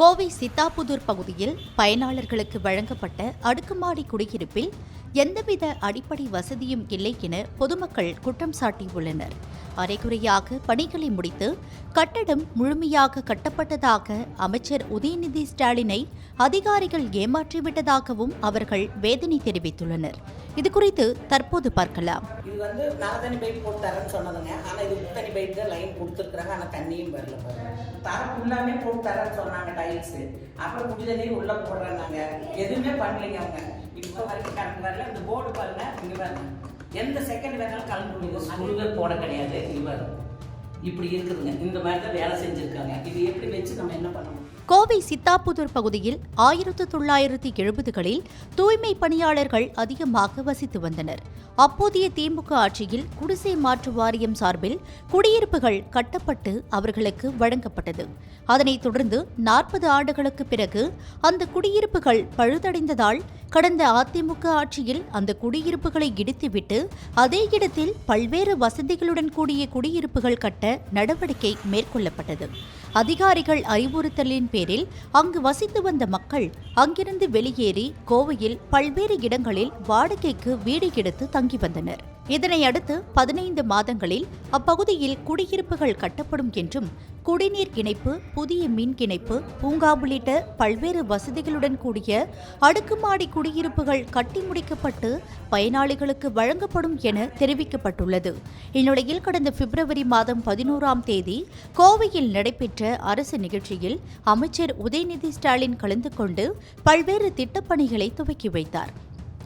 கோவை சித்தாபுதூர் பகுதியில் பயனாளர்களுக்கு வழங்கப்பட்ட அடுக்குமாடி குடியிருப்பில் எந்தவித அடிப்படை வசதியும் இல்லை என பொதுமக்கள் குற்றம் சாட்டியுள்ளனர். அரைகுறையாக பணிகளை முடித்து கட்டடம் முழுமையாக கட்டப்பட்டதாக அமைச்சர் உதயநிதி ஸ்டாலினை அதிகாரிகள் ஏமாற்றிவிட்டதாகவும் அவர்கள் வேதனை தெரிவித்துள்ளனர். இது குறித்து தற்போது பார்க்கலாம். இது வந்து நல்ல தண்ணி பைப் போட்டு தரேன்னு சொன்னதுங்க. ஆனால் இது முத்தனி பைப் தான் லைன் கொடுத்துருக்குறாங்க. ஆனால் தண்ணியும் வரல தர ஃபுல்லாமே போட்டு தரேன்னு சொன்னாங்க டைல்ஸு அப்புறம் குடி தண்ணி உள்ளே போடுறேன்னாங்க எதுவுமே பண்ணலைங்க அவங்க. இப்போ வரைக்கும் கரண்ட் வரல. இந்த போர்டு பாருங்க. இங்கே பாருங்க. எந்த செகண்ட் வேணாலும் கலந்து முடியும் ஸ்கூலுமே போட கிடையாது. இங்கே பாருங்க. இப்படி இருக்குதுங்க. இந்த மாதிரி தான் வேலை செஞ்சுருக்காங்க. இது எப்படி வச்சு நம்ம என்ன பண்ணணும்? கோவை சித்தாப்புதூர் பகுதியில் ஆயிரத்து தொள்ளாயிரத்து எழுபதுகளில் தூய்மை பணியாளர்கள் அதிகமாக வசித்து வந்தனர். அப்போதைய திமுக ஆட்சியில் குடிசை மாற்று வாரியம் சார்பில் குடியிருப்புகள் கட்டப்பட்டு அவர்களுக்கு வழங்கப்பட்டது. அதனைத் தொடர்ந்து நாற்பது ஆண்டுகளுக்கு பிறகு அந்த குடியிருப்புகள் பழுதடைந்ததால் கடந்த அதிமுக ஆட்சியில் அந்த குடியிருப்புகளை இடித்துவிட்டு அதே இடத்தில் பல்வேறு வசதிகளுடன் கூடிய குடியிருப்புகள் கட்ட நடவடிக்கை மேற்கொள்ளப்பட்டது. அதிகாரிகள் அறிவுறுத்தலின் பேரில் அங்கு வசித்து வந்த மக்கள் அங்கிருந்து வெளியேறி கோவையில் பல்வேறு இடங்களில் வாடகைக்கு வீடு எடுத்து தங்கி வந்தனர். இதனை அடுத்து பதினைந்து மாதங்களில் அப்பகுதியில் குடியிருப்புகள் கட்டப்படும் என்றும் குடிநீர் இணைப்பு புதிய மின் இணைப்பு பூங்கா உள்ளிட்ட பல்வேறு வசதிகளுடன் கூடிய அடுக்குமாடி குடியிருப்புகள் கட்டி முடிக்கப்பட்டு பயனாளிகளுக்கு வழங்கப்படும் என தெரிவிக்கப்பட்டுள்ளது. இந்நிலையில் கடந்த பிப்ரவரி மாதம் பதினோராம் தேதி கோவையில் நடைபெற்ற அரசு நிகழ்ச்சியில் அமைச்சர் உதயநிதி ஸ்டாலின் கலந்து கொண்டு பல்வேறு திட்டப்பணிகளை துவக்கி வைத்தார்.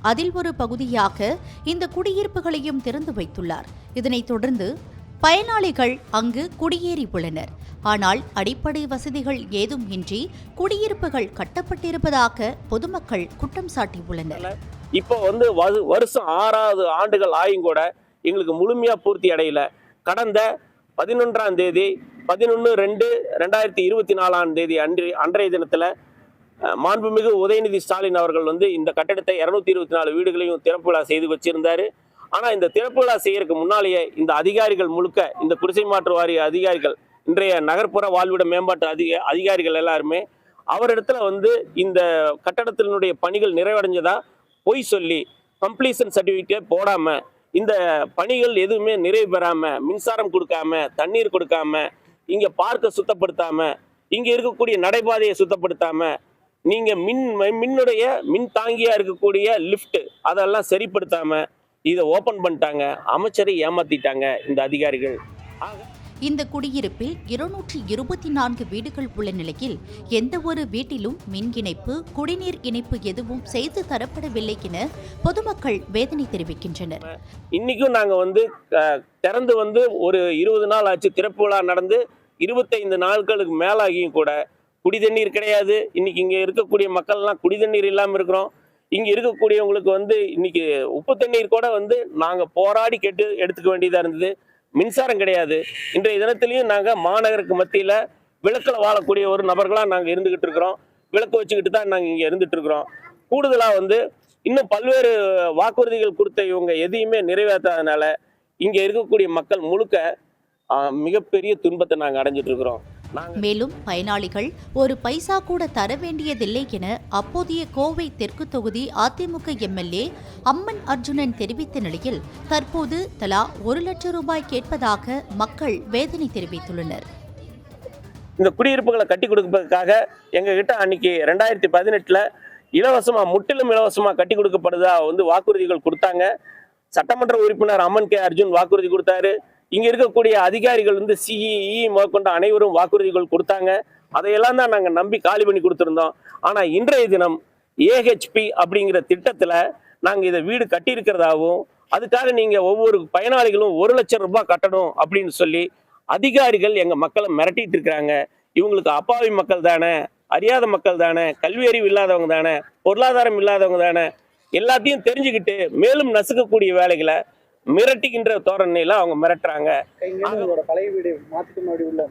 அதில் ஒரு பகுதியாக இந்த குடியிருப்புகளையும் திறந்து வைத்துள்ளார். இதனைத் தொடர்ந்து பயனாளிகள் அங்கு குடியேறி உள்ளனர். ஆனால் அடிப்படை வசதிகள் ஏதும் இன்றி குடியிருப்புகள் கட்டப்பட்டிருப்பதாக பொதுமக்கள் குற்றம் சாட்டியுள்ளனர். இப்போ வந்து வரு- வருஷம் ஆறாவது ஆண்டுகள் ஆயும் கூட எங்களுக்கு முழுமையாக பூர்த்தி அடையல. கடந்த பதினொன்றாம் தேதி பதினொன்று ரெண்டு ரெண்டாயிரத்தி இருபத்தி நாலாம் தேதி அன்று அன்றைய தினத்தில் மாண்புமிகு உதயநிதி ஸ்டாலின் அவர்கள் வந்து இந்த கட்டடத்தை இரநூத்தி இருபத்தி நாலு வீடுகளையும் திறப்பு விழா செய்து வச்சிருந்தாரு. ஆனால் இந்த திறப்பு விழா செய்யறதுக்கு முன்னாலேயே இந்த அதிகாரிகள் முழுக்க இந்த குடிசை மாற்று வாரிய அதிகாரிகள் இன்றைய நகர்ப்புற வாழ்விட மேம்பாட்டு அதிக அதிகாரிகள் எல்லாருமே அவரிடத்துல வந்து இந்த கட்டடத்தினுடைய பணிகள் நிறைவடைஞ்சதா பொய் சொல்லி கம்ப்ளீஷன் சர்டிஃபிகேட் போடாம இந்த பணிகள் எதுவுமே நிறைவு பெறாம மின்சாரம் கொடுக்காம தண்ணீர் கொடுக்காம இங்க பார்க்க சுத்தப்படுத்தாம இங்க இருக்கக்கூடிய நடைபாதையை சுத்தப்படுத்தாம நீங்க மின் மின்னுடைய மின் தாங்கியா இருக்கக்கூடிய லிஃப்ட் அதெல்லாம் சரிப்படுத்தாம இதை ஓபன் பண்ணிட்டாங்க. அமைச்சரை ஏமாத்திட்டாங்க இந்த அதிகாரிகள். ஆக இந்த குடியிருப்பில் இருநூற்றி இருபத்தி நான்கு வீடுகள் உள்ள நிலையில் எந்த ஒரு வீட்டிலும் மின் இணைப்பு குடிநீர் இணைப்பு எதுவும் செய்து தரப்படவில்லை என பொதுமக்கள் வேதனை தெரிவிக்கின்றனர். இன்னைக்கும் நாங்கள் வந்து திறந்து வந்து ஒரு இருபது நாள் ஆச்சு. திறப்பு விழா நடந்து இருபத்தைந்து நாட்களுக்கு மேலாகியும் கூட குடி தண்ணீர் கிடையாது. இன்னைக்கு இங்கே இருக்கக்கூடிய மக்கள்லாம் குடி தண்ணீர் இல்லாமல் இருக்கிறோம். இங்கே இருக்கக்கூடியவங்களுக்கு வந்து இன்னைக்கு உப்பு தண்ணீர் கூட வந்து நாங்கள் போராடி கேட்டு எடுத்துக்க வேண்டியதாக இருந்தது. மின்சாரம் கிடையாது. இன்றைய தினத்திலையும் நாங்கள் மாநகருக்கு மத்தியில் விளக்கில் வாழக்கூடிய ஒரு நபர்களாக நாங்கள் இருந்துகிட்டு இருக்கிறோம். விளக்கு வச்சுக்கிட்டு தான் நாங்கள் இங்கே இருந்துட்டு இருக்கிறோம். கூடுதலாக வந்து இன்னும் பல்வேறு வாக்குறுதிகள் கொடுத்த இவங்க எதையுமே நிறைவேற்றாதனால இங்கே இருக்கக்கூடிய மக்கள் முழுக்க மிகப்பெரிய துன்பத்தை நாங்கள் அடைஞ்சிட்டு இருக்கிறோம். மேலும் பயனாளிகள் ஒரு பைசா கூட தர வேண்டியதில்லை என அப்போதைய கோவை தெற்கு தொகுதி அதிமுக எம்எல்ஏ அம்மன் அர்ஜுனன் தெரிவித்த நிலையில் தற்போது தலா ஒரு லட்சம் ரூபாய் கேட்பதாக மக்கள் வேதனை தெரிவித்துள்ளனர். இந்த குடியிருப்புகளை கட்டி கொடுப்பதற்காக எங்ககிட்ட அன்னைக்கு ரெண்டாயிரத்தி பதினெட்டில் இலவசமாக முற்றிலும் இலவசமாக கட்டி கொடுக்கப்படுதா வந்து வாக்குறுதிகள் கொடுத்தாங்க. சட்டமன்ற உறுப்பினர் அம்மன் கே அர்ஜுன் வாக்குறுதி கொடுத்தாரு. இங்கே இருக்கக்கூடிய அதிகாரிகள் வந்து சிஇஇ மேற்கொண்ட அனைவரும் வாக்குறுதிகள் கொடுத்தாங்க. அதையெல்லாம் தான் நாங்கள் நம்பி காலி பண்ணி கொடுத்துருந்தோம். ஆனால் இன்றைய தினம் ஏஹெச்பி அப்படிங்கிற திட்டத்தில் நாங்கள் இதை வீடு கட்டியிருக்கிறதாவும் அதுக்காக நீங்கள் ஒவ்வொரு பயனாளிகளும் ஒரு லட்சம் ரூபாய் கட்டணும் அப்படின்னு சொல்லி அதிகாரிகள் எங்க மக்களை மிரட்டிட்டு இருக்கிறாங்க. இவங்களுக்கு அப்பாவி மக்கள் தானே அறியாத மக்கள் தானே கல்வி அறிவு இல்லாதவங்க தானே பொருளாதாரம் இல்லாதவங்க தானே எல்லாத்தையும் தெரிஞ்சுக்கிட்டு மேலும் நசுக்கக்கூடிய வேலைகளை மிரட்டுகின்ற தோரணையில அவங்க மிரட்டுறாங்க. பழைய வீடு மாத்துக்கு முன்னாடி உள்ள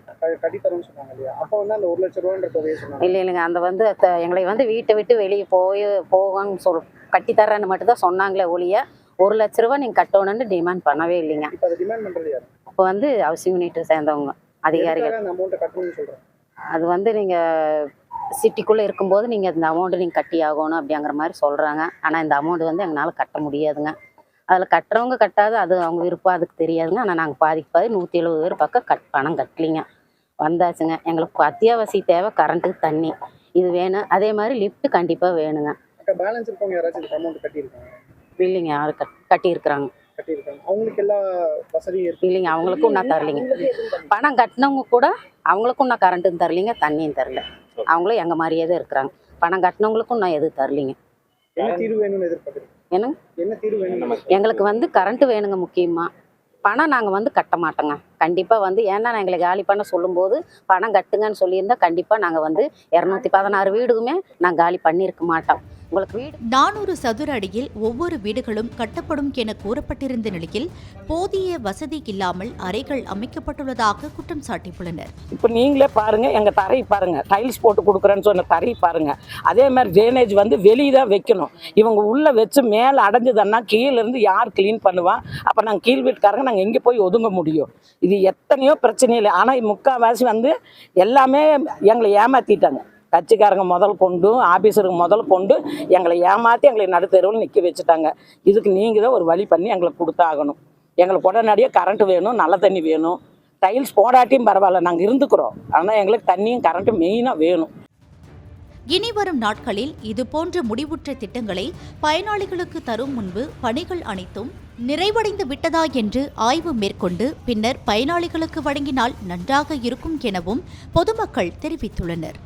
கட்டித்தரோம்னு சொன்னாங்க இல்லையா? அப்ப வந்து அந்த ஒரு லட்சம் ரூபான்ற தொகையை சொன்னாங்க. இல்லை இல்லைங்க. அந்த வந்து எங்களை வந்து வீட்டை விட்டு வெளியே போய் போகன்னு சொல் கட்டித்தரேன்னு மட்டும்தான் சொன்னாங்களே ஒழிய ஒரு லட்ச ரூபா நீங்கள் கட்டணும்னு டிமாண்ட் பண்ணவே இல்லைங்க. இப்ப அதை டிமாண்ட் பண்றது யாரு? அப்போ வந்து ஹவுசிங் யூனிட்டை சேர்ந்தவங்க அதிகாரிகள். அந்த அது வந்து நீங்கள் சிட்டிக்குள்ளே இருக்கும்போது நீங்கள் இந்த அமௌண்ட்டு நீங்கள் கட்டி ஆகணும் அப்படிங்கிற மாதிரி சொல்கிறாங்க ஆனால் இந்த அமௌண்ட் வந்து எங்களால் கட்ட முடியாதுங்க. அதில் கட்டுறவங்க கட்டாது அது அவங்க விருப்பம் அதுக்கு தெரியாதுங்க. ஆனால் நாங்கள் பாதிக்கு பாதி நூற்றி எழுபது பேர் பக்கம் கட் பணம் கட்டலிங்க. வந்தாச்சுங்க. எங்களுக்கு அத்தியாவசிய தேவை கரண்ட்டுக்கு தண்ணி. இது வேணும். அதே மாதிரி லிஃப்ட் கண்டிப்பாக வேணுங்க. பேலன்ஸ் இருக்கவங்க யாராச்சும் அமௌண்ட் கட்டியிருக்காங்க இல்லைங்க. யாரும் கட் கட்டியிருக்கிறாங்க. அவங்களுக்கு எல்லா வசதியும் இருக்கு. இல்லைங்க. அவங்களுக்கும் நான் தரலைங்க. பணம் கட்டினவங்க கூட அவங்களுக்கும் நான் கரண்ட்டும் தரலைங்க. தண்ணியும் தரல. அவங்களும் எங்கள் மாதிரியே தான் இருக்கிறாங்க. பணம் கட்டினவங்களுக்கும் நான் எதுவும் தரலைங்க. என்ன தீர்வு வேணும்னு எதிர்பார்க்குறீங்க? என்னங்க? எங்களுக்கு வந்து கரண்ட் வேணுங்க முக்கியமாக பணம் நாங்கள் வந்து கட்ட மாட்டோங்க. கண்டிப்பாக வந்து ஏன்னா நான் எங்களை காலி பண்ண சொல்லும்போது பணம் கட்டுங்கன்னு சொல்லியிருந்தா கண்டிப்பாக நாங்கள் வந்து இரநூத்தி பதினாறு வீடுக்குமே நான் காலி பண்ணியிருக்க மாட்டோம். உங்களுக்கு வீடு? நானூறு சதுர அடியில் ஒவ்வொரு வீடுகளும் கட்டப்படும் என கூறப்பட்டிருந்த நிலையில் போதிய வசதி இல்லாமல் அறைகள் அமைக்கப்பட்டுள்ளதாக குற்றம் சாட்டியுள்ளனர். இப்போ நீங்களே பாருங்க எங்க தரை பாருங்க. டைல்ஸ் போட்டு கொடுக்குறேன்னு சொன்ன தரை பாருங்க. அதே மாதிரி ட்ரைனேஜ் வந்து வெளியே தான் வைக்கணும். இவங்க உள்ள வச்சு மேலே அடைஞ்சதுன்னா கீழே இருந்து யார் க்ளீன் பண்ணுவா? அப்போ நாங்கள் கீழ் வீட்டுக்காரங்க நாங்கள் எங்கே போய் ஒதுங்க முடியும்? இது எத்தனையோ பிரச்சனை இல்லை ஆனால் முக்கால்வாசி வந்து எல்லாமே எங்களை ஏமாத்திட்டாங்க. கட்சிக்காரங்க முதல் கொண்டு ஆபீஸருங்க முதல் கொண்டு எங்களை ஏமாற்றி எங்களை நடுத்தருவில் நிற்க வச்சுட்டாங்க. இதுக்கு நீங்கள் தான் ஒரு வழி பண்ணி எங்களுக்கு கொடுத்தாகணும். எங்களுக்கு உடனடியாக கரண்ட் வேணும் நல்ல தண்ணி வேணும். டைல்ஸ் போடாட்டியும் பரவாயில்ல நாங்கள் இருந்துக்கிறோம். ஆனால் எங்களுக்கு தண்ணியும் கரண்ட்டும் மெயினாக வேணும். இனி வரும் நாட்களில் இதுபோன்ற முடிவுற்ற திட்டங்களை பயனாளிகளுக்கு தரும் முன்பு பணிகள் அனைத்தும் நிறைவடைந்து விட்டதா என்று ஆய்வு மேற்கொண்டு பின்னர் பயனாளிகளுக்கு வழங்கினால் நன்றாக இருக்கும் எனவும் பொதுமக்கள் தெரிவித்துள்ளனர்.